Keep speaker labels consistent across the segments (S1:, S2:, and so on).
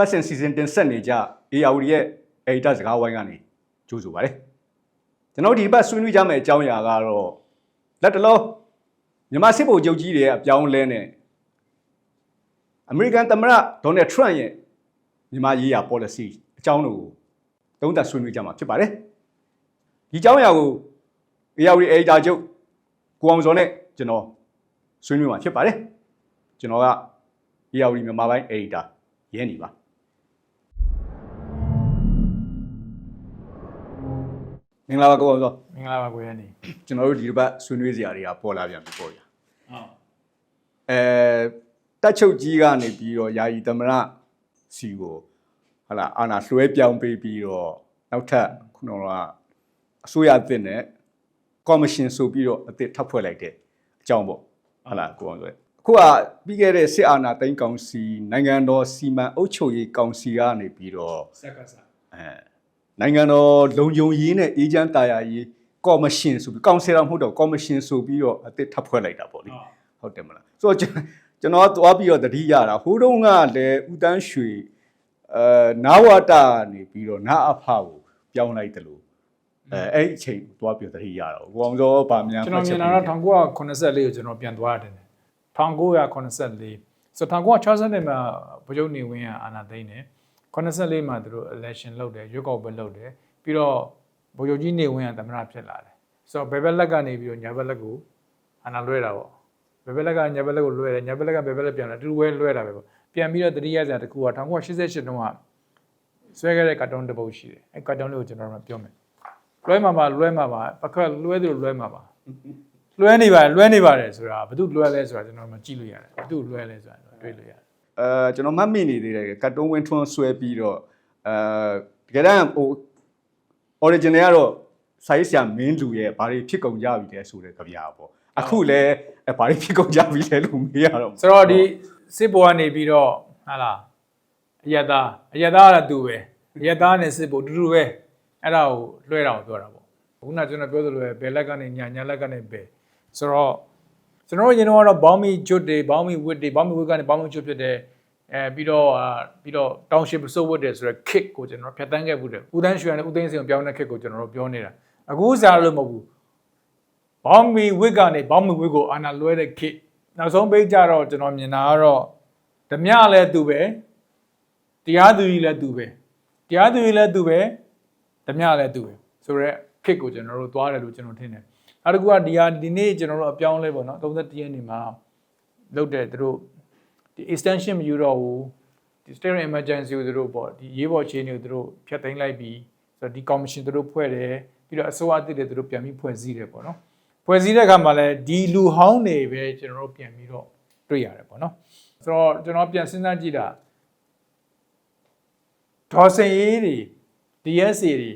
S1: ပတ်စင်စီစဉ်တင်ဆက်နေကြ AR ရဲ့အေဒီတာစကားဝိုင်းကနေကြိုးဆိုပါတယ်ကျွန်တော်ဒီဘက်ဆွေးနွေးကြမယ့်အကြောင်းအရာကတော့လက်တလုံးမြန်မာစစ်ဗိုလ်ချုပ်ကြီးတွေရဲ့အပြောင်းအလဲနဲ့အမေရိကန်သမ္မတဒေါ်နယ်ထရန့်ရဲ့မြန်မာရေးရာ policy အကြောင်းတို့ကိုသုံးသပ်ဆွေးနွေးကြမှာဖြစ်ပါတယ်ဒီအကြောင်းအရာကို AR အေဒီတာချုပ်ကိုအောင်စောနဲ့ကျွန်တော်ဆွေးနွေးမှာဖြစ်ပါတယ်ကျွန်တော်က AR မြန်မာပိုင်းအေဒီတာရဲနေပါ မင်္ဂလာပါကိုအောင်စော
S2: မင်္ဂလာပါကိုရနေ
S1: ကျွန်တော်တို့ဒီတစ်ပတ်ဆွေးနွေးစရာတွေကပေါ်လာပြန်ပြီပေါ့ဗျာ
S2: ဟုတ်
S1: အဲတက်ချုပ်ကြီးကနေပြီးတော့ယာယီသမရစီကိုဟလာအာနာလွှဲပြောင်းပေးပြီးတော့နောက်ထပ်ခုနကအစိုးရအသစ်နဲ့ကော်မရှင်ဆိုပြီးတော့အသစ်ထပ်ဖွဲ့လိုက်တဲ့အကြောင်းပေါ့ဟလာကိုအောင်ဆိုရယ်အခုကပြီးခဲ့တဲ့စစ်အာဏာသိမ်းကောင်စီနိုင်ငံတော်စီမံအုပ်ချုပ်ရေးကောင်စီကနေပြီးတော့
S2: စက်ကစား
S1: အဲ နိုင်ငံတော်လုံခြုံရေးနဲ့အေဂျင့်တာယာရေးကော်မရှင်ဆိုပြီးကောင်စီတော်မဟုတ်တော့ကော်မရှင်ဆိုပြီးတော့အသစ်ထပ်ဖွဲ့လိုက်တာပေါ့လေ
S2: ဟုတ်
S1: ဟုတ်တယ်မလားဆိုတော့ကျွန်ကျွန်တော်သွားပြီးတော့တတိရတာဟိုတုန်းကလည်းဦးတန်းရွှေအဲနာဝတာနေပြီးတော့နာအဖကိုပြောင်းလိုက်တယ်လို့အဲအဲ့ဒီအချိန်ကိုသွားပြီးတော့တတိရတာကိုအောင်စောဗာမြန်
S2: ကျွန်တော်မြင်လာတော့1984ကိုကျွန်တော်ပြန်သွားတယ်1984ဆို1960နဲ့မှာဗိုလ်ချုပ်နေဝင်းကအာဏာသိမ်းတယ် 84မှာသူတို့ election လုပ်တယ်ရွေးကောက်ပွဲလုပ်တယ်ပြီးတော့ဗိုလ်ချုပ်ကြီးနေဝင်းကသမ္မတဖြစ်လာတယ်ဆိုတော့ဘယ်ဘက်လက်ကနေပြီးတော့ညာဘက်လက်ကိုအာဏာလွှဲတာပေါ့ဘယ်ဘက်လက်ကညာဘက်လက်ကိုလွှဲတယ်ညာဘက်လက်ကဘယ်ဘက်လက်ပြန်လာတူတူပဲလွှဲတာပဲပေါ့ပြန်ပြီးတော့တတိယစရာတစ်ခုက1988တုန်းကဆွဲခဲ့တဲ့ကာတွန်းတစ်ပုဒ်ရှိတယ်အဲကာတွန်းလေးကိုကျွန်တော်တို့ပြောမယ်လွှဲမှာပါလွှဲမှာပါပခက်လွှဲသလိုလွှဲမှာပါလွှဲနေပါတယ်လွှဲနေပါတယ်ဆိုတာဘာလို့လွှဲလဲဆိုတာကျွန်တော်တို့ကြည့်လို့ရတယ်ဘာလို့လွှဲလဲဆိုတာတွေ့လို့ရတယ်
S1: အဲကျွန်တော်မှတ်မိနေသေးတယ်ကတ်တုံးဝင်းထွန်းဆွဲပြီးတော့အဲတကယ်တမ်းဟို original ကတော့ဆိုင်းဆရာမင်းလူရဲ့ဘာတွေဖြစ်ကုန်ကြပြီလဲဆိုတဲ့ကြပြာပေါ့အခုလည်းအဲဘာတွေဖြစ်ကုန်ကြပြီလဲလို့မေးရတော့
S2: ဆိုတော့ဒီစစ်ဘောကနေပြီးတော့ဟာလားအယက်သားအယက်သားကသူပဲအယက်သားနဲ့စစ်ဘောတူတူပဲအဲ့ဒါကိုလွှဲတာကိုပြောတာပေါ့ခုနကကျွန်တော်ပြောသလိုပဲဘယ်လက်ကနေညာညာလက်ကနေဘယ်ဆိုတော့ကျွန်တော်တို့ရင်တော့ဘောင်းမီကျွတ်တွေဘောင်းမီဝစ်တွေဘောင်းမီဝစ်ကနေဘောင်းမီကျွတ်ဖြစ်တယ် အဲပြီးတော့အာပြီးတော့တောင်ရှိပစိုးဝတ်တယ်ဆိုတော့ kick ကိုကျွန်တော်ဖြတ်တန်းခဲ့ဘူးတယ်ဦးတန်းရွှေနဲ့ဦးသိန်းစင်ကိုပြောင်းတဲ့ kick ကိုကျွန်တော်တို့ပြောနေတာအခုစားလို့မဟုတ်ဘူးဘောင်းမီဝစ်ကနေဘောင်းမီဝစ်ကိုအာနာလွဲတဲ့ kick နောက်ဆုံးပိတ်ကြတော့ကျွန်တော်မြင်တာကတော့ဓမြလည်းသူပဲတရားသူကြီးလည်းသူပဲတရားသူကြီးလည်းသူပဲဓမြလည်းသူပဲဆိုတော့ kick ကိုကျွန်တော်တို့သွားတယ်လို့ကျွန်တော်ထင်တယ်နောက်တစ်ခုကဒီဟာဒီနေ့ကျွန်တော်တို့အပြောင်းလဲပေါ့နော်31ရက်နေ့မှာလုပ်တဲ့သူတို့ ဒီ extension မယူတော့ဘူးဒီ state of emergency ကိုသူတို့ပေါ့ဒီရေးပေါ်အခြေအနေကိုသူတို့ဖျက်သိမ်းလိုက်ပြီးဆိုတော့ဒီ commission သူတို့ဖွဲ့တယ်ပြီးတော့အစိုးရအသစ်တွေသူတို့ပြန်ပြီးဖွဲ့စည်းတယ်ပေါ့နော်ဖွဲ့စည်းတဲ့အခါမှာလည်းဒီလူဟောင်းတွေပဲကျွန်တော်တို့ပြန်ပြီးတော့တွေ့ရတယ်ပေါ့နော်ဆိုတော့ကျွန်တော်ပြန်စဉ်းစားကြည့်တာဒေါ်စင်ရေးတွေ DSA တွေ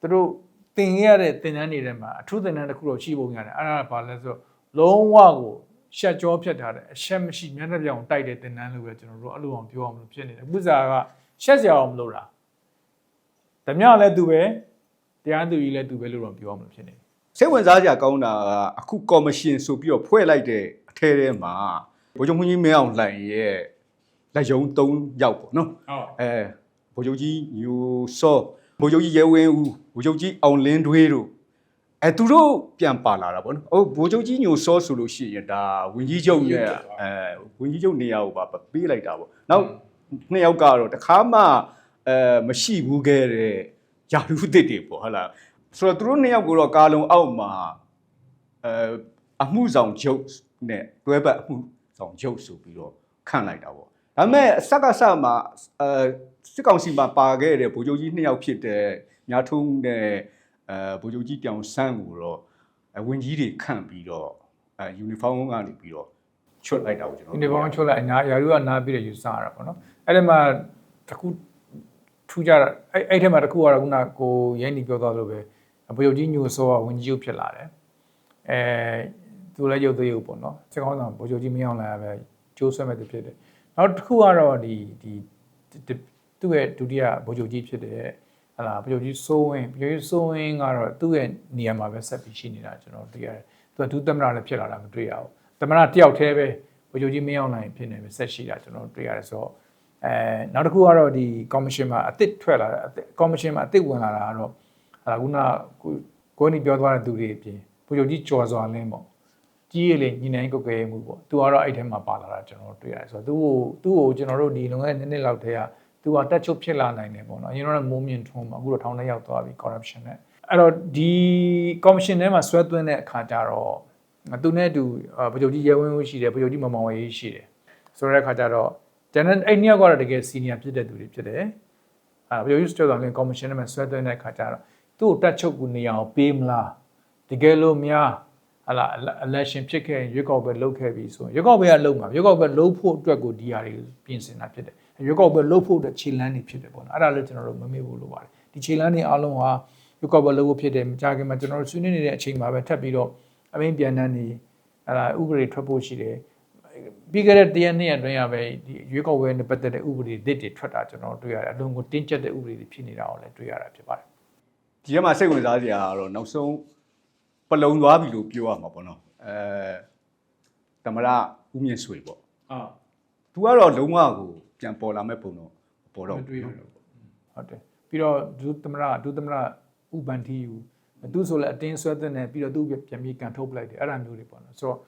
S2: သူတို့သင်ခဲ့ရတဲ့သင်တန်းတွေထဲမှာအထူးသင်တန်းတစ်ခုတော့ရှိပုံရတယ်အဲ့ဒါကဘာလဲဆိုတော့လုံးဝကို ရှက်ကြောဖြတ်ထားတဲ့အရှက်မရှိမျက်နှာပြောင်တိုက်တဲ့သင်တန်းလို့ပဲကျွန်တော်တို့အဲ့လိုအောင်ပြောအောင်လို့ဖြစ်နေတယ်ဥစ္စာကရှက်စရာအောင်မလို့လားဓမြလည်းသူပဲတရားသူကြီးလည်းသူပဲလို့တော့ပြောအောင်လို့ဖြစ်နေတယ်
S1: စိတ်ဝင်စားစရာကောင်းတာကအခုကော်မရှင်ဆိုပြီးတော့ဖွဲ့လိုက်တဲ့အထဲထဲမှာဗိုလ်ချုပ်မှူးကြီးမင်းအောင်လှိုင်ရဲ့လက်ယုံ3ယောက်ပေါ့နော်
S2: ဟုတ်
S1: အဲဗိုလ်ချုပ်ကြီးညိုစောဗိုလ်ချုပ်ကြီးရဲဝင်းဦးဗိုလ်ချုပ်ကြီးအောင်လင်းတွေးတို့ အဲသူတို့ပြန်ပါလာတာပေါ့နော်ဟုတ်ဗိုလ်ချုပ်ကြီးညိုစောဆိုလို့ရှိရင်ဒါဝင်းကြီးချုပ်ရဲ့အဲဝင်းကြီးချုပ်နေရာကိုပါပေးလိုက်တာပေါ့နောက်နှစ်ယောက်ကတော့တခါမှအဲမရှိဘူးခဲ့တဲ့ယာရုသစ်တွေပေါ့ဟုတ်လားဆိုတော့သူတို့နှစ်ယောက်ကိုတော့ကာလုံအောက်မှာအဲအမှုဆောင်ချုပ်နဲ့တွဲပတ်အမှုဆောင်ချုပ်ဆိုပြီးတော့ခန့်လိုက်တာပေါ့ဒါပေမဲ့စက်ကစမှာအဲစစ်ကောင်စီမှာပါခဲ့တဲ့ဗိုလ်ချုပ်ကြီးနှစ်ယောက်ဖြစ်တဲ့ညာထုံးနဲ့ အဲဗိုလ်ချုပ်ကြီးတောင်ဆန်းကိုတော့အဲဝင်ကြီးတွေခန့်ပြီးတော့အဲယူနီဖောင်းကနေပြီးတော့ချွတ်လိုက်တာကိုကျွန်တော်
S2: ဒီဘောင်းချိုးလိုက်အညာရာလူကနားပြီးတော့ယူဆရတာပေါ့နော်အဲ့ဒီမှာတစ်ခုထူးကြတာအဲ့အဲ့ထဲမှာတစ်ခုကတော့ခုနကိုရိုင်းနေပြောသွားလို့ပဲဗိုလ်ချုပ်ကြီးညိုစောကဝင်ကြီးရုပ်ဖြစ်လာတယ်အဲသူလည်းရုပ်သေးရုပ်ပေါ့နော်စကောင်းဆောင်ဗိုလ်ချုပ်ကြီးမင်းအောင်လာရပဲကျိုးဆွဲမဲ့သူဖြစ်တယ်နောက်တစ်ခုကတော့ဒီဒီသူ့ရဲ့ဒုတိယဗိုလ်ချုပ်ကြီးဖြစ်တဲ့ ဟလာဗိုလ်ချုပ်ကြီးစိုးဝင်းဗိုလ်ချုပ်ကြီးစိုးဝင်းကတော့သူ့ရဲ့နေရာမှာပဲဆက်ပြီးရှိနေတာကျွန်တော်တွေ့ရတယ်သူကဒုသမ္မတလည်းဖြစ်လာတာမတွေ့ရဘူးသမ္မတတယောက်တည်းပဲဗိုလ်ချုပ်ကြီးမင်းအောင်နိုင်ဖြစ်နေပဲဆက်ရှိတာကျွန်တော်တွေ့ရတယ်ဆိုတော့အဲနောက်တစ်ခုကတော့ဒီ commission မှာအစ်စ်ထွက်လာတာအစ်စ် commission မှာအစ်စ်ဝင်လာတာကတော့ဟာခုနကကိုကိုနီပြောသွားတဲ့သူတွေအပြင်ဘုရားကြီးကြော်စွာလင်းပေါ့ကြီးရလေညီနိုင်ကုတ်ကဲမှုပေါ့သူကတော့အဲ့ထဲမှာပါလာတာကျွန်တော်တွေ့ရတယ်ဆိုတော့သူ့ကိုသူ့ကိုကျွန်တော်တို့ဒီလုံခဲ့နှစ်နှစ်လောက်တည်းက သူကတက်ချုပ်ဖြစ်လာနိုင်တယ်ပေါ့နော်အရင်တော့မိုးမြင့်ထွန်းမှာအခုတော့ထောင်ထဲရောက်သွားပြီ corruption နဲ့အဲ့တော့ဒီ commission ထဲမှာဆွဲသွင်းတဲ့အခါကျတော့သူနဲ့အတူဗကြုတ်ကြီးရဲဝင်းဦးရှိတယ်ဗကြုတ်ကြီးမမောင်ဝေးရှိတယ်ဆိုတဲ့အခါကျတော့ကျန်တဲ့အဲ့နှစ်ယောက်ကတော့တကယ် senior ဖြစ်တဲ့သူတွေဖြစ်တယ်အာဗကြုတ်ကြီးစတောင်းလင်း commission ထဲမှာဆွဲသွင်းတဲ့အခါကျတော့သူ့ကိုတက်ချုပ်ကူနေအောင်ပေးမလားတကယ်လို့များ ဟလာ election ဖြစ်ခဲ့ရင်ရွေးကောက်ပွဲလုပ်ခဲ့ပြီဆိုရင်ရွေးကောက်ပွဲကလုပ်မှာရွေးကောက်ပွဲလုပ်ဖို့အတွက်ကိုဒီဟာတွေပြင်ဆင်တာဖြစ်တယ်ရွေးကောက်ပွဲလုပ်ဖို့အတွက်ခြေလှမ်းတွေဖြစ်တယ်ပေါ့နော်အဲ့ဒါလည်းကျွန်တော်တို့မမေ့ဘူးလို့ပါတယ်ဒီခြေလှမ်းတွေအားလုံးဟာရွေးကောက်ပွဲလုပ်ဖို့ဖြစ်တယ်မကြခင်မှာကျွန်တော်တို့ဆွေးနွေးနေတဲ့အချိန်မှာပဲထပ်ပြီးတော့အမင်းပြန်တန်းနေအဲ့ဒါဥပဒေထွက်ဖို့ရှိတယ်ပြီးခဲ့တဲ့တရက်နှစ်ရက်အတွင်းရပဲဒီရွေးကောက်ပွဲနဲ့ပတ်သက်တဲ့ဥပဒေသစ်တွေထွက်တာကျွန်တော်တွေ့ရတယ်အလုံးကိုတင်းကျပ်တဲ့ဥပဒေတွေဖြစ်နေတာကိုလည်းတွေ့ရတာဖြစ်ပါတယ်
S1: ဒီထဲမှာစိတ်ဝင်စားစရာကတော့နောက်ဆုံး ပလုံသွားပြီလို့ပြောရမှာပေါ့နော်အဲတမရဦးမြင့်ဆွေပေါ့
S2: အာ
S1: သူကတော့လုံးဝကိုပြန်ပေါ်လာမဲ့ပုံတော့မပေါ်တော့
S2: မ
S1: ဘူး
S2: တွေ့ရတော့ဟုတ်တယ်ပြီးတော့ဒုသမရဒုသမရဥပန်တီယူသူဆိုလည်းအတင်းဆွဲတဲ့နဲ့ပြီးတော့သူ့ပြန်ပြီးကန်ထုတ်ပလိုက်တယ်အဲ့ဒါမျိုးတွေပေါ့နော်ဆိုတော့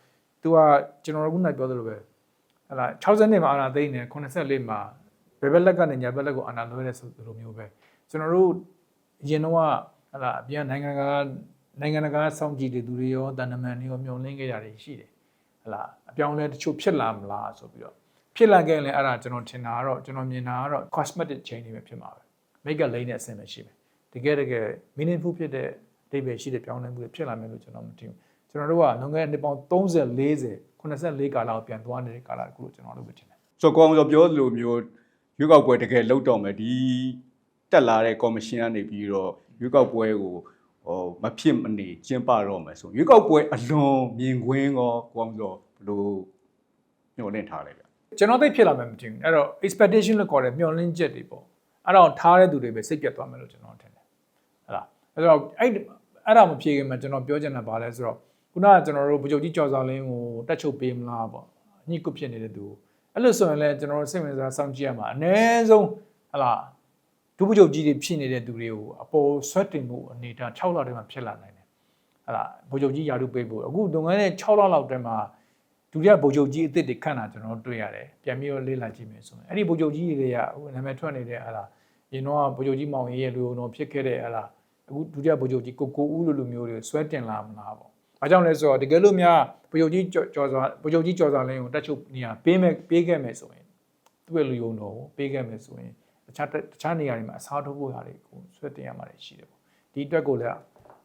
S2: သူကကျွန်တော်ကခုနကပြောသလိုပဲဟလာ60နှစ်မှာအာနာသိန်းနဲ့84မှာဘယ်ဘက်လက်ကနေညာဘက်လက်ကိုအာနာလွှဲတဲ့ဆိုလိုမျိုးပဲကျွန်တော်တို့အရင်တော့ဟလာအပြန်နိုင်ငံက နိုင်ငံတကာစောင့်ကြည့်တဲ့သူတွေရောတန်တမန်တွေရောမျှော်လင့်ခဲ့ကြတယ်ရှိတယ်ဟလာအပြောင်းလဲတချို့ဖြစ်လာမလားဆိုပြီးတော့ဖြစ်လာခဲ့ရင်အဲ့ဒါကျွန်တော်ထင်တာကတော့ကျွန်တော်မြင်တာကတော့ cosmetic change တွေပဲဖြစ်မှာပဲ make up လိမ့်တဲ့အဆင့်ပဲရှိမယ်တကယ်တကယ် meaningful ဖြစ်တဲ့အဓိပ္ပာယ်ရှိတဲ့ပြောင်းလဲမှုတွေဖြစ်လာမယ်လို့ကျွန်တော်မထင်ဘူးကျွန်တော်တို့ကလွန်ခဲ့တဲ့နှစ်ပေါင်း30 40 84ကာလကိုပြန်သွားနေတဲ့ကာလတခုလို့ကျွန်တော်တို့ပဲထင်တယ်
S1: ဆိုတော့ကောင်ဆိုပြောသလိုမျိုးရွေးကောက်ပွဲတကယ်လောက်တော့မယ်ဒီတက်လာတဲ့ကော်မရှင်ကနေပြီးတော့ရွေးကောက်ပွဲကို ဟိုမဖြစ်မနေကျင်းပတော့မယ်ဆိုရွေးကောက်ပွဲအလွန်မြင်ကွင်းရောကောင်ဆိုဘလို့ညှို့လင့်ထားလိုက်ဗျ
S2: ကျွန်တော်သိဖြစ်လာမယ်မထင်ဘူးအဲ့တော့ expectation လို့ခေါ်တဲ့မျှော်လင့်ချက်တွေပေါ့အဲ့တော့ထားတဲ့သူတွေပဲစိတ်ပြတ်သွားမယ်လို့ကျွန်တော်ထင်တယ်ဟဲ့လားအဲ့တော့အဲ့အဲ့ဒါမဖြေခင်မှာကျွန်တော်ပြောချင်တာပါလဲဆိုတော့ခုနကကျွန်တော်တို့ဗကြုတ်ကြီးကြော်စားလင်းကိုတက်ချုပ်ပေးမလားပေါ့ညှိကုဖြစ်နေတဲ့သူအဲ့လိုဆိုရင်လည်းကျွန်တော်တို့စိတ်ဝင်စားစောင့်ကြည့်ရမှာအ ਨੇ ဆုံးဟလား ဒုဗကြုတ်ကြီးတွေဖြစ်နေတဲ့သူတွေကိုအပေါ်ဆွတ်တင်မှုအနေထား6လတည်းမှာဖြစ်လာနိုင်တယ်ဟလားဗကြုတ်ကြီးယာတုပေးဖို့အခုတုန်းကလည်း6လလောက်တည်းမှာဒုတိယဗိုလ်ချုပ်ကြီးအစ်စ်တွေခန့်တာကျွန်တော်တို့တွေ့ရတယ်ပြန်ပြီးတော့လေ့လာကြည့်မယ်ဆိုရင်အဲ့ဒီဗိုလ်ချုပ်ကြီးတွေကဟိုနာမည်ထွက်နေတဲ့ဟာလားရင်တော့ဗိုလ်ချုပ်ကြီးမောင်ရေးရဲ့လူတော်ဖြစ်ခဲ့တဲ့ဟာလားအခုဒုတိယဗိုလ်ချုပ်ကြီးကိုကိုဦးလိုလူမျိုးတွေဆွဲတင်လာမလားပေါ့။ဘာကြောင့်လဲဆိုတော့တကယ်လို့များဗိုလ်ချုပ်ကြီးကြော်စွာဗိုလ်ချုပ်ကြီးကြော်စွာလင်းကိုတက်ချုပ်နေရာပေးမယ်ပေးခဲ့မယ်ဆိုရင်သူ့ရဲ့လူယုံတော်ကိုပေးခဲ့မယ်ဆိုရင် တခြားတခြားနေရာတွေမှာအစားထိုးဖို့ဟာတွေကိုဆွဲတင်ရမှာရှိတယ်ပေါ့။ဒီအတွက်ကိုလည်း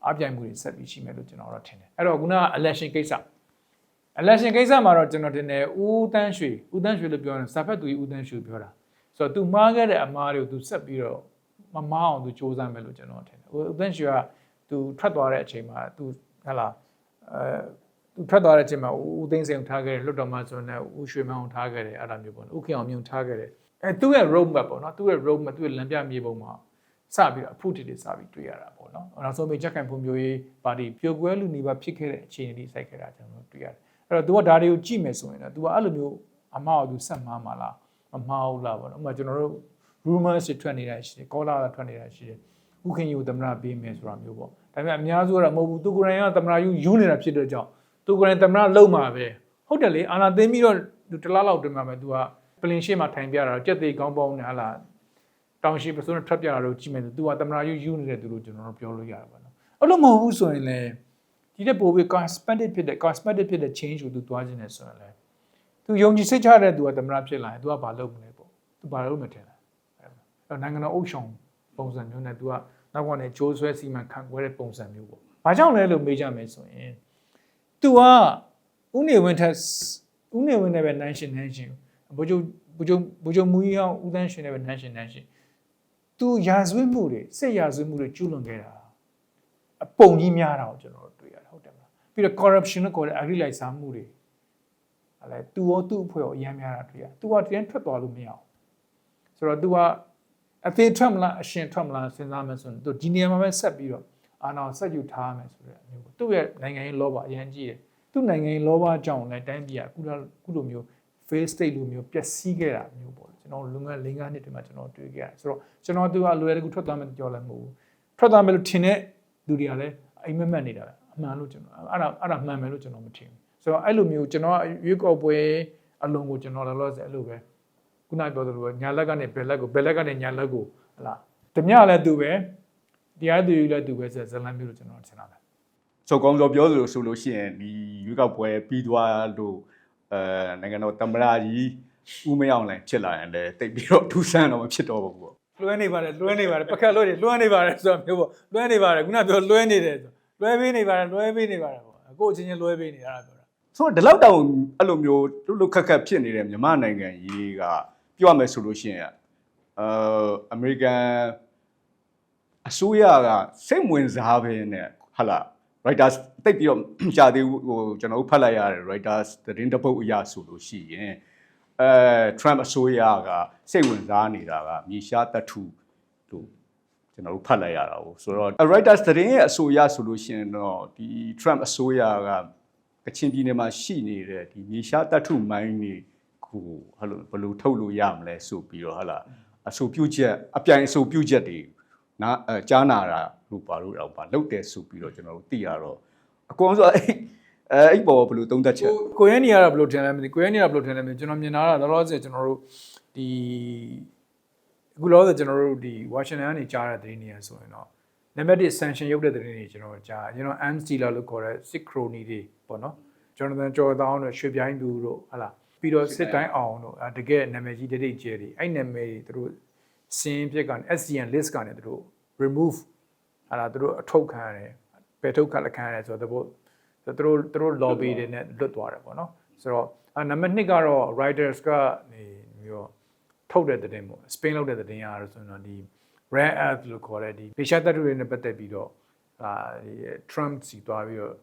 S2: အပြိုင်မှုတွေဆက်ပြီးရှိမယ်လို့ကျွန်တော်တို့ထင်တယ်။အဲ့တော့ခုနက election ကိစ္စ election ကိစ္စမှာတော့ကျွန်တော်တင်တယ်ဦးတန်းရွှေဦးတန်းရွှေလို့ပြောရင်စာဖက်သူကြီးဦးတန်းရွှေပြောတာဆိုတော့ तू မှားခဲ့တဲ့အမှားတွေကို तू ဆက်ပြီးတော့မမှားအောင် तू စူးစမ်းမယ်လို့ကျွန်တော်ထင်တယ်ဦးတန်းရွှေက तू ထွက်သွားတဲ့အချိန်မှာ तू ဟလာအဲ तू ထွက်သွားတဲ့အချိန်မှာဦးသိန်းစိန်ကိုထားခဲ့တယ်လွတ်တော်မှာဆိုတော့ဦးရွှေမန်းကိုထားခဲ့တယ်အဲ့ဒါမျိုးပေါ့နော်ဦးခင်အောင်မြင့်ထားခဲ့တယ် အဲသူ့ရဲ့ road map ပေါ့နော်သူ့ရဲ့ road map သူ့ရဲ့လမ်းပြမြေပုံမှာစပြီးတော့အဖို့တီတွေစပြီးတွေ့ရတာပေါ့နော်နောက်ဆုံးပြီးချက်ကန်ဖွံ့ဖြိုးရေးပါတီပြိုကွဲလူနေပါဖြစ်ခဲ့တဲ့အခြေအနေတွေစိုက်ခဲ့တာကျွန်တော်တို့တွေ့ရတယ် အဲ့တော့ तू ကဒါတွေကိုကြည့်မယ်ဆိုရင်တော့ तू ကအဲ့လိုမျိုးအမှားကို तू ဆက်မှားမှာလားမမှားဘူးလားပေါ့နော်ဥပမာကျွန်တော်တို့ rumors တွေထွက်နေတာရှိတယ်ကောလာထွက်နေတာရှိတယ်ဥခင်ယူသမနာပေးမယ်ဆိုတာမျိုးပေါ့ဒါပေမဲ့အများစုကတော့မဟုတ်ဘူးသူကိုယ်တိုင်ကသမနာယူယူနေတာဖြစ်တဲ့ကြောင့်သူကိုယ်တိုင်သမနာလုံမှာပဲဟုတ်တယ်လေအာနာသိမ်းပြီးတော့သူတစ်လားလောက်တွင်မှာပဲ तू က ပလင်ရှေ့မှာထိုင်ပြတာတော့ကြက်သေးကောင်းပေါင်းနဲ့ဟလာတောင်ရှိပစိုးနဲ့ထွက်ပြတာတော့ကြည့်မယ်ဆို तू ကသမနာယူယူနေတဲ့သူလို့ကျွန်တော်တို့ပြောလို့ရတာပါနော်အဲ့လိုမဟုတ်ဘူးဆိုရင်လည်းဒီတဲ့ပို့ပြီး cosmetic ဖြစ်တဲ့ cosmetic ဖြစ်တဲ့ change ကိုသူသွားခြင်းနဲ့ဆိုရင်လည်းသူယုံကြည်စိတ်ချတဲ့သူကသမရဖြစ်လာရင်သူကဘာလုပ်မလဲပေါ့သူဘာလုပ်မထင်လားအဲ့တော့နိုင်ငံတော်အုပ်ဆောင်ပုံစံမျိုးနဲ့သူကနောက်ကနေဂျိုးဆွဲစီမံခန့်ခွဲတဲ့ပုံစံမျိုးပေါ့ဘာကြောင့်လဲလို့မေးကြမယ်ဆိုရင်သူကဥနေဝင်ထက်ဥနေဝင်နဲ့ပဲနိုင်ရှင်နိုင်ရှင် ဘုကျုံဘုကျုံဘုကျုံမူကြီးအောင်ဦးတန်းရှင်နဲ့ပဲနှမ်းရှင်နှမ်းရှင်သူရာဇဝတ်မှုတွေစစ်ရာဇဝတ်မှုတွေကျူးလွန်ခဲ့တာအပုံကြီးများတာကိုကျွန်တော်တို့တွေ့ရတယ်ဟုတ်တယ်မလားပြီးတော့ corruption လို့ခေါ်တဲ့အဂရိလိုက်စားမှုတွေအဲ့လေသူရောသူ့အဖွဲ့ရောအများများတာတွေ့ရသူကတည်းကထွက်သွားလို့မရအောင်ဆိုတော့သူကအသေးထွက်မလားအရှင်ထွက်မလားစဉ်းစားမယ်ဆိုရင်သူဒီနေရာမှာပဲဆက်ပြီးတော့အာဏာဆက်ယူထားမယ်ဆိုတဲ့အမျိုးသူ့ရဲ့နိုင်ငံရေးလောဘအရန်ကြီးတယ်သူ့နိုင်ငံရေးလောဘကြောင့်လည်းတိုင်းပြည်ကအခုလိုမျိုး fail state လိုမျိုးပျက်စီးခဲ့တာမျိုးပေါ့ကျွန်တော်လုံငန်း၄၅နှစ်တည်းမှာကျွန်တော်တွေ့ခဲ့ရတယ်ဆိုတော့ကျွန်တော်သူကအလွယ်တကူထွက်သွားမယ်ကြော်လည်းမဟုတ်ဘူးထွက်သွားမယ်လို့ထင်တဲ့လူတွေကလည်းအိမ်မက်မက်နေတာပဲအမှန်လို့ကျွန်တော်အဲ့ဒါအဲ့ဒါမှန်မယ်လို့ကျွန်တော်မထင်ဘူးဆိုတော့အဲ့လိုမျိုးကျွန်တော်ရွေးကောက်ပွဲအလုံးကိုကျွန်တော်လည်းလောဆယ်အဲ့လိုပဲခုနပြောသလိုပဲညာလက်ကနေဘယ်လက်ကိုဘယ်လက်ကနေညာလက်ကိုဟလာဓမြလည်းသူပဲတရားသူကြီးလည်းသူပဲဆိုဇလန်မျိုးလို့ကျွန်တော်ထင်တာပဲ
S1: ဆိုကောင်းဆိုပြောသလိုဆိုလို့ရှိရင်ဒီရွေးကောက်ပွဲပြီးသွားလို့ အဲနိုင်ငံတော်တမရကြီးဦးမရောက်နိုင်ဖြစ်လာရင်လည်းတိတ်ပြီးတော့ထူးဆန်းတော့မဖြစ်တော့ဘူးပေါ့
S2: လွှဲနေပါတယ်လွှဲနေပါတယ်ပကတ်လို့တွေလွှဲနေပါတယ်ဆိုတော့မျိုးပေါ့လွှဲနေပါတယ်ခုနပြောလွှဲနေတယ်ဆိုလွှဲပေးနေပါတယ်လွှဲပေးနေပါတယ်ပေါ့အခုအချင်းချင်းလွှဲပေးနေတာပြောတာ
S1: ဆိုတော့ဒီလောက်တောင်အဲ့လိုမျိုးလုလုခက်ခက်ဖြစ်နေတဲ့မြန်မာနိုင်ငံကြီးကပြောရမယ်ဆိုလို့ရှိရင်အဲအမေရိကန်အစိုးရကစိတ်ဝင်စားပဲနဲ့ဟာလာ Reuters တိတ်ပြီးတော့ကြာသေးဘူးဟိုကျွန်တော်တို့ဖတ်လိုက်ရတယ် Reuters သတင်းတစ်ပုဒ်အရဆိုလို့ရှိရင်အဲ Trump အစိုးရကစိတ်ဝင်စားနေတာကမြေရှားတထုလို့ကျွန်တော်တို့ဖတ်လိုက်ရတာကိုဆိုတော့ Reuters သတင်းရဲ့အဆိုအရဆိုလို့ရှိရင်တော့ဒီ Trump အစိုးရကကချင်ပြည်နယ်မှာရှိနေတဲ့ဒီမြေရှားတတ်ထုမိုင်းတွေကိုဟဲ့လို့ဘယ်လိုထုတ်လို့ရမလဲဆိုပြီးတော့ဟလာအဆိုပြုချက်အပြိုင်အဆိုပြုချက်တွေ နာအဲကြားနာတာလို့ပါလို့တော့ပါလုတ်တယ်ဆိုပြီးတော့ကျွန်တော်တို့သိရတော့အကောင်ဆိုအဲ့အဲအဲ့ပေါ်ဘယ်လိုသုံးသပ်ချက်
S2: ကိုကိုရဲနေရတာဘယ်လိုထင်လဲမသိကိုရဲနေရဘယ်လိုထင်လဲမသိကျွန်တော်မြင်တာကတော့လောလောဆယ်ကျွန်တော်တို့ဒီအခုလောလောဆယ်ကျွန်တော်တို့ဒီဝါရှင်တန်ကနေကြားတဲ့သတင်းတွေဆိုရင်တော့နံပါတ်1 sanction ရုပ်တဲ့သတင်းတွေကျွန်တော်ကြားကျွန်တော် M Steeler လို့ခေါ်တဲ့ six crony တွေပေါ့နော် Jonathan Jordan တို့ရွှေပြိုင်းသူတို့ဟလာပြီးတော့စစ်တိုင်းအောင်တို့အဲတကယ်နာမည်ကြီးဒိတ်ဒိတ်ကျဲတွေအဲ့နာမည်တွေသူတို့ စင်းပြက်ကနေ SCN list ကနေသူတို့ remove ဟာလာသူတို့အထုတ်ခံရတယ်ပယ်ထုတ်ခတ်လက်ခံရတယ်ဆိုတော့သူတို့သူတို့ lobby တွေနဲ့လွတ်သွားတယ်ပေါ့နော်ဆိုတော့အနံပါတ်2ကတော့ writers ကနေမျိုးထုတ်တဲ့တဲ့တင်ပေါ့ Spain လောက်တဲ့တဲ့တင်ရတော့ဆိုတော့ဒီ rare earth လို့ခေါ်တဲ့ဒီပေရှားတပ်တွေနဲ့ပတ်သက်ပြီးတော့အာဒီ Trump စီသွားပြီးတော့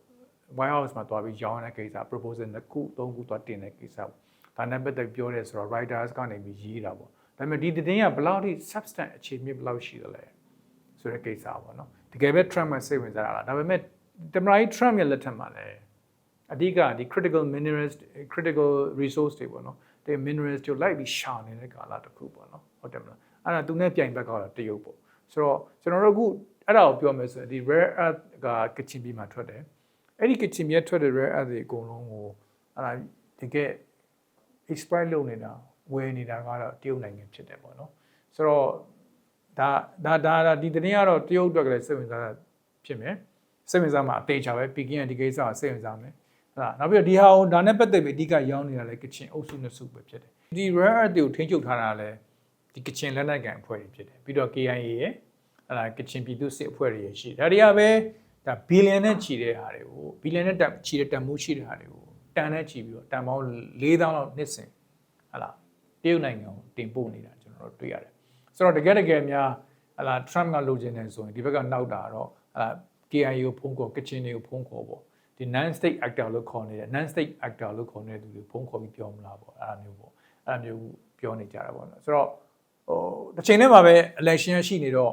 S2: White House မှာသွားပြီးရောင်းတဲ့ကိစ္စ proposal နှစ်ခုသုံးခုသွားတင်တဲ့ကိစ္စပေါ့ဒါနဲ့ပတ်သက်ပြောရဲဆိုတော့ writers ကနေပြီးရေးတာပေါ့ ဒါပေမဲ့ဒီတဲ့တင်ကဘယ်လောက်ထိ substance အခြေမြင့်ဘယ်လောက်ရှိသလဲဆိုတဲ့ကိစ္စပေါ့နော်တကယ်ပဲ Trump ကစိတ်ဝင်စားတာလားဒါပေမဲ့တမန်ကြီး Trump ရဲ့လက်ထက်မှာလည်းအဓိကဒီ critical minerals critical resource တွေပေါ့နော်ဒီ minerals တွေလိုက်ပြီးရှာနေတဲ့ကာလတစ်ခုပေါ့နော်ဟုတ်တယ်မလားအဲ့ဒါသူနဲ့ပြိုင်ဘက်ကတော့တရုတ်ပေါ့ဆိုတော့ကျွန်တော်တို့အခုအဲ့ဒါကိုပြောမယ်ဆိုရင်ဒီ rare earth ကကချင်ပြည်မှာထွက်တယ်အဲ့ဒီကချင်ပြည်ထွက်တဲ့ rare earth တွေအကုန်လုံးကိုအဲ့ဒါတကယ် exploit လုပ်နေတာ ဝယ်နေတာကတော့တရုတ်နိုင်ငံဖြစ်တယ်ပေါ့နော်ဆိုတော့ဒါဒါဒါဒါဒီတနေ့ကတော့တရုတ်အတွက်ကလည်းစိတ်ဝင်စားတာဖြစ်မယ်စိတ်ဝင်စားမှာအသေးချာပဲပီကင်းကဒီကိစ္စကိုစိတ်ဝင်စားမယ်ဟုတ်လားနောက်ပြီးတော့ဒီဟာကိုဒါနဲ့ပတ်သက်ပြီးအဓိကရောင်းနေတာလည်းကချင်အုပ်စုနှစ်စုပဲဖြစ်တယ်ဒီ rare earth တွေကိုထိန်းချုပ်ထားတာလည်းဒီကချင်လက်နက်ကန်အဖွဲ့တွေဖြစ်တယ်ပြီးတော့ KIA ရဲ့အဲ့ဒါကချင်ပြည်သူစစ်အဖွဲ့တွေရရှိတယ်ဒါတွေကပဲဒါဘီလီယံနဲ့ချီတဲ့ဟာတွေကိုဘီလီယံနဲ့တက်ချီတဲ့တန်မိုးရှိတဲ့ဟာတွေကိုတန်နဲ့ချီပြီးတော့တန်ပေါင်း4000လောက်နှစ်စဉ်ဟုတ်လား တရုတ်နိုင်ငံကိုတင်ပို့နေတာကျွန်တော်တို့တွေ့ရတယ်ဆိုတော့တကယ်တကယ်များဟလာ Trump ကလိုချင်တယ်ဆိုရင်ဒီဘက်ကနောက်တာတော့ဟလာ KIA ကိုဖုံးခေါ်ကချင်တွေကိုဖုံးခေါ်ပေါ့ဒီ non state actor လို့ခေါ်နေတဲ့ non state actor လို့ခေါ်နေတဲ့သူတွေဖုံးခေါ်ပြီးပြောမလားပေါ့အဲ့ဒါမျိုးပေါ့အဲ့ဒါမျိုးပြောနေကြတာပေါ့နော်ဆိုတော့ဟိုတစ်ချိန်တည်းမှာပဲ election ရှိနေတော့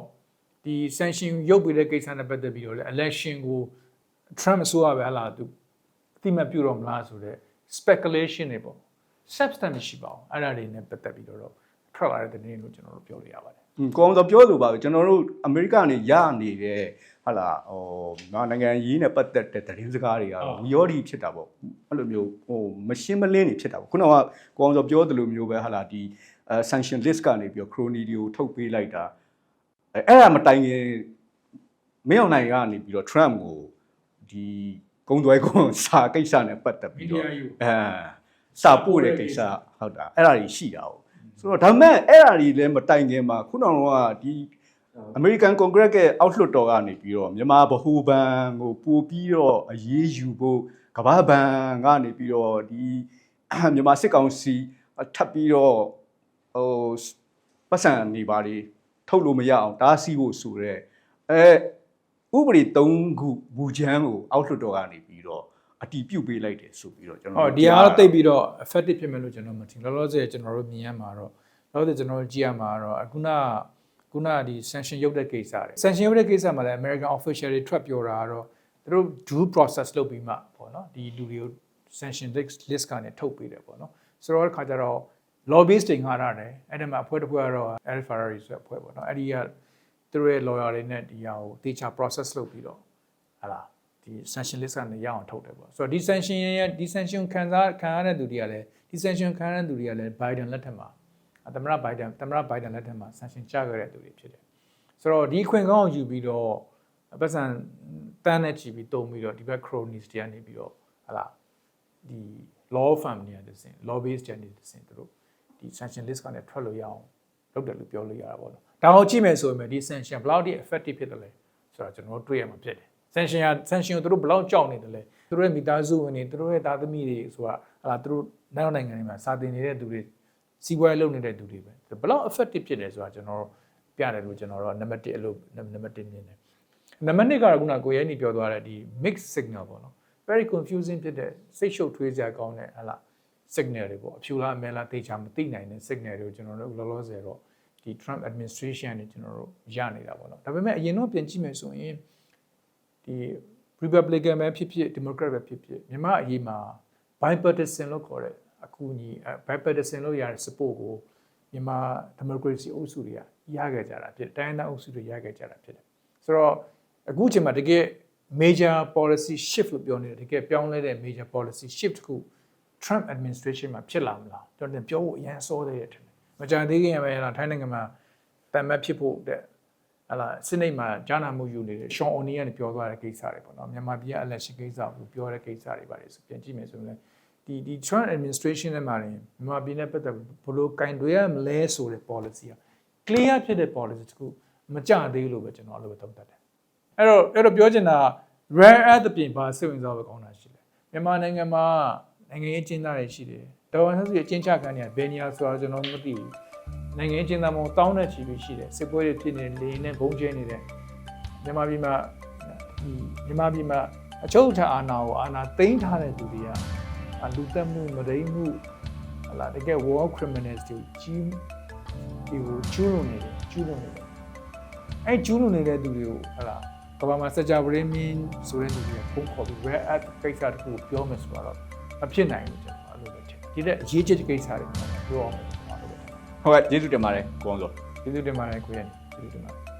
S2: ဒီ sanction ရုပ်ပေးတဲ့ကိစ္စနဲ့ပတ်သက်ပြီးတော့လေ election ကို Trump အစိုးရပဲဟလာသူအတိမတ်ပြုတော့မလားဆိုတော့ speculation တွေပေါ့ substance မရှိပါဘူးအဲ့ဒါတွေနဲ့ပတ်သက်ပြီးတော့ထွက်လာတဲ့သတင်းလို့ကျွန်တော်တို့ပြောလို့ရပါတယ်
S1: ဟွန်းကောင်းဆိုပြောလို့ပါပဲကျွန်တော်တို့အမေရိကန်ကနေရနေတဲ့ဟာလာဟိုနော်နိုင်ငံရေးနဲ့ပတ်သက်တဲ့သတင်းစကားတွေကတော့ဝီယောဒီဖြစ်တာပေါ့အဲ့လိုမျိုးဟိုမရှင်းမလင်းနေဖြစ်တာပေါ့ခုနကကောင်းဆိုပြောသလိုမျိုးပဲဟာလာဒီအဲ sanction list ကနေပြီးတော့ crony တွေကိုထုတ်ပေးလိုက်တာအဲအဲ့ဒါမတိုင်ခင်မင်းအောင်နိုင်ကနေပြီးတော့ Trump ကိုဒီကုန်းသွဲကုန်းစာကိစ္စနဲ့ပတ်သက်ပြီးတော့
S2: Media ယူ
S1: အဲ စာပို့တဲ့ကိစ္စဟုတ်တာအဲ့ဒါကြီးရှိတာ哦ဆိုတော့ဒါမဲ့အဲ့ဒါကြီးလည်းမတိုင်ခင်မှာခုနကဒီ American Congress ရဲ့အောက်လွှတ်တော်ကနေပြီးတော့မြန်မာဗဟိုဘဏ်ကိုပို့ပြီးတော့အရေးယူဖို့ကမ္ဘာဘဏ်ကနေပြီးတော့ဒီမြန်မာစစ်ကောင်စီထပ်ပြီးတော့ဟိုပတ်စံနေပါလေထုတ်လို့မရအောင်တားဆီးဖို့ဆိုတော့အဲဥပဒေ၃ခုဘူချမ်းကိုအောက်လွှတ်တော်ကနေပြီးတော့ အတီးပြုတ်ပေးလိုက်တယ်ဆိုပြီးတော့ကျွန်တော်
S2: ဟောဒီဟာတော့တိတ်ပြီးတော့ effective ဖြစ်မယ်လို့ကျွန်တော်မထင်လောလောဆယ်ကျွန်တော်တို့မြင်ရမှာတော့လောလောဆယ်ကျွန်တော်တို့ကြည့်ရမှာတော့အခုနခုနဒီ sanction ရုပ်တဲ့ကိစ္စတွေ sanction ရုပ်တဲ့ကိစ္စမှာလည်း American official တွေထွက်ပြောတာကတော့သူတို့ due process လုပ်ပြီးမှပေါ့နော်ဒီလူတွေကို sanction list list ကနေထုတ်ပေးတယ်ပေါ့နော်ဆိုတော့ခါကြတော့ lobbyist တွေငှားထားတယ်အဲ့ဒီမှာအဖွဲ့တစ်ဖွဲ့ကတော့ Al Ferrari ဆိုတဲ့အဖွဲ့ပေါ့နော်အဲ့ဒီကသူတို့ရဲ့ lawyer တွေနဲ့ဒီဟာကိုတေချာ process လုပ်ပြီးတော့ဟာလား ဒီ sanction list ကနေရအောင်ထုတ်တယ်ပေါ့ဆိုတော့ဒီ sanction ရဲ့ဒီ sanction ခံစားခံရတဲ့သူတွေကလည်းဒီ sanction ခံရတဲ့သူတွေကလည်း Biden လက်ထက်မှာသမ္မတ Biden သမ္မတ Biden လက်ထက်မှာ sanction ချခဲ့တဲ့သူတွေဖြစ်တယ်ဆိုတော့ဒီခွင့်ကောင်းကိုယူပြီးတော့ပတ်စံတန်းနဲ့ချီပြီးတုံးပြီးတော့ဒီဘက် cronies တွေကနေပြီးတော့ဟာလားဒီ law firm တွေကတစင် lobbyist တွေတစင်သူတို့ဒီ sanction list ကနေထွက်လို့ရအောင်လုပ်တယ်လို့ပြောလို့ရတာပေါ့နော်ဒါအောင်ကြည့်မယ်ဆိုရင်ဒီ sanction ဘယ်လောက်ထိ effective ဖြစ်တယ်လဲဆိုတော့ကျွန်တော်တို့တွေ့ရမှာဖြစ်တယ် sanction က sanction ကိုသူတို့ဘယ်လောက်ကြောက်နေတယ်လဲသူတို့ရဲ့မိသားစုဝင်တွေသူတို့ရဲ့သားသမီးတွေဆိုတာဟာလားသူတို့နောက်နိုင်ငံတွေမှာစာသင်နေတဲ့သူတွေစီးပွားရေးလုပ်နေတဲ့သူတွေပဲဘယ်လောက် effective ဖြစ်တယ်ဆိုတာကျွန်တော်တို့ပြတယ်လို့ကျွန်တော်တို့နံပါတ်1အလုပ်နံပါတ်1မြင်တယ်နံပါတ်2ကတော့ခုနကိုရဲနီပြောသွားတဲ့ဒီ mix signal ပေါ့နော် very confusing ဖြစ်တဲ့စိတ်ရှုပ်ထွေးစရာကောင်းတဲ့ဟလာ signal တွေပေါ့အဖြူလားအမဲလားတေချာမသိနိုင်တဲ့ signal တွေကိုကျွန်တော်တို့လောလောဆယ်တော့ဒီ Trump administration နဲ့ကျွန်တော်တို့ရနေတာပေါ့နော်ဒါပေမဲ့အရင်တော့ပြင်ကြည့်မယ်ဆိုရင် ဒီ Republican ပဲဖြစ်ဖြစ် Democrat ပဲဖြစ်ဖြစ်မြန်မာအရေးမှာ bipartisan လို့ခေါ်တဲ့အခုညီ bipartisan လို့ရတဲ့ support ကိုမြန်မာ democracy အုပ်စုတွေကရခဲ့ကြတာဖြစ်တယ်တိုင်းဒေသအုပ်စုတွေရခဲ့ကြတာဖြစ်တယ်ဆိုတော့အခုချိန်မှာတကယ် major policy shift လို့ပြောနေတယ်တကယ်ပြောင်းလဲတဲ့ major policy shift တစ်ခု Trump administration မှာဖြစ်လာမလားကျွန်တော်ပြောဖို့အရင်စောသေးတယ်ထင်တယ်မကြသေးခင်ရပဲလားထိုင်းနိုင်ငံမှာတန်မတ်ဖြစ်ဖို့တဲ့ ဟလာစစ်နေမှာဂျာနာမှုယူနေတဲ့ရှောင်းအိုနီကနေပြောသွားတဲ့ကိစ္စတွေပေါ့နော်မြန်မာပြည်က election ကိစ္စကိုပြောတဲ့ကိစ္စတွေပါတယ်ဆိုပြန်ကြည့်မယ်ဆိုရင်ဒီဒီ Trump administration နဲ့မှာရင်မြန်မာပြည်နဲ့ပတ်သက်ဘလို့ကင်တွေရမလဲဆိုတဲ့ policy က clear ဖြစ်တဲ့ policy တခုမကြသေးလို့ပဲကျွန်တော်အဲ့လိုပဲသုံးသပ်တယ်အဲ့တော့အဲ့တော့ပြောချင်တာ rare earth အပြင်ပါစိတ်ဝင်စားဖို့ကောင်းတာရှိတယ်မြန်မာနိုင်ငံမှာနိုင်ငံရေးကျင်းသားတွေရှိတယ်တော်ဝန်ဆန်းစုရဲ့အချင်းချခံနေရဘယ်နေရာဆိုတာကျွန်တော်မသိဘူး နိုင်ငံရေးကျင်းသားမို့တောင်းတဲ့ချီပြီးရှိတယ်စစ်ပွဲတွေဖြစ်နေလေနဲ့ဘုံကျဲနေတဲ့မြန်မာပြည်မှာဒီမြန်မာပြည်မှာအချုပ်အခြာအာဏာကိုအာဏာသိမ်းထားတဲ့သူတွေကလူသက်မှုမဒိမှုဟလာတကယ် war criminals တွေကြီးဒီကိုကျူးလွန်နေတယ်ကျူးလွန်နေတယ်အဲကျူးလွန်နေတဲ့သူတွေကိုဟလာကမ္ဘာမှာစကြဝဠာမင်းဆိုတဲ့လူတွေကဖုန်းခေါ်ပြီး rare earth ကိစ္စတခုကိုပြောမယ်ဆိုတော့မဖြစ်နိုင်ဘူးကျွန်တော်အဲ့လိုပဲထင်ဒီတဲ့အရေးကြီးတဲ့ကိစ္စတွေပြောအောင်ကျွန်တော်အဲ့လိုပဲထင်
S1: ဟုတ်ကဲ့ကျေးဇူးတင်ပါတယ်ကိုအောင်စော
S2: ကျေးဇူးတင်ပါတယ်ကိုရန်ကျေးဇူးတင်ပါတယ်